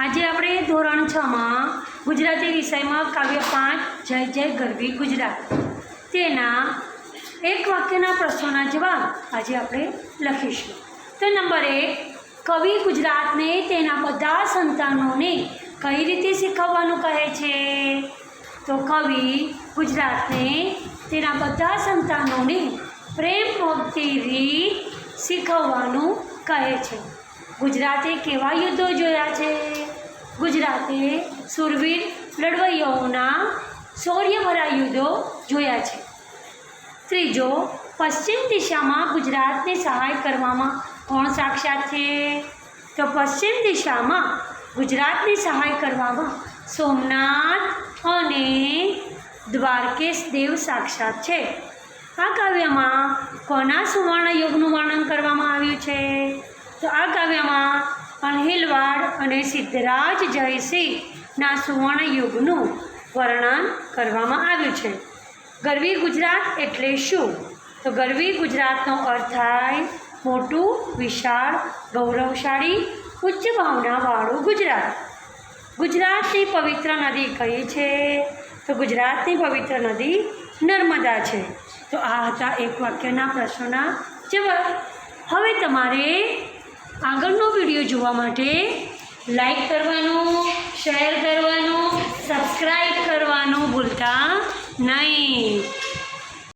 આજે આપણે ધોરણ છમાં ગુજરાતી વિષયમાં કાવ્ય પાંચ, જય જય ગરવી ગુજરાત. તેના એક વાક્યના પ્રશ્નોના જવાબ આજે આપણે લખીશું. તો નંબર એક, કવિ ગુજરાતને તેના બધા સંતાનોને કઈ રીતે શીખવવાનું કહે છે? તો કવિ ગુજરાતને તેના બધા સંતાનોને પ્રેમ ભક્તિ રીત શીખવવાનું કહે છે. ગુજરાતે કેવા યુદ્ધો જોયા છે? ગુજરાતે સુરવીર લડવૈયાઓના શૌર્યભરા યુદ્ધો જોયા છે. ત્રીજો, પશ્ચિમ દિશામાં ગુજરાતને સહાય કરવામાં કોણ સાક્ષાત છે? તો પશ્ચિમ દિશામાં ગુજરાતની સહાય કરવામાં સોમનાથ અને દ્વારકેશ દેવ સાક્ષાત છે. આ કાવ્યમાં કોના સુવર્ણ યુગનું વર્ણન કરવામાં આવ્યું છે? તો આ કાવ્યમાં અણહિલવાડ અને સિદ્ધરાજ જયસિંહના સુવર્ણ યુગનું વર્ણન કરવામાં આવ્યું છે. ગરવી ગુજરાત એટલે શું? તો ગરવી ગુજરાતનો અર્થ થાય મોટું, વિશાળ, ગૌરવશાળી, ઉચ્ચ ભાવનાવાળું ગુજરાત. ગુજરાતની પવિત્ર નદી કઈ છે? તો ગુજરાતની પવિત્ર નદી નર્મદા છે. તો આ હતા એક વાક્યના પ્રશ્નોના જવાબ. હવે તમારે આગળનો વીડિયો જોવા માટે લાઈક કરવાનું શેર કરવાનું સબસ્ક્રાઈબ કરવાનું ભૂલતા નહીં.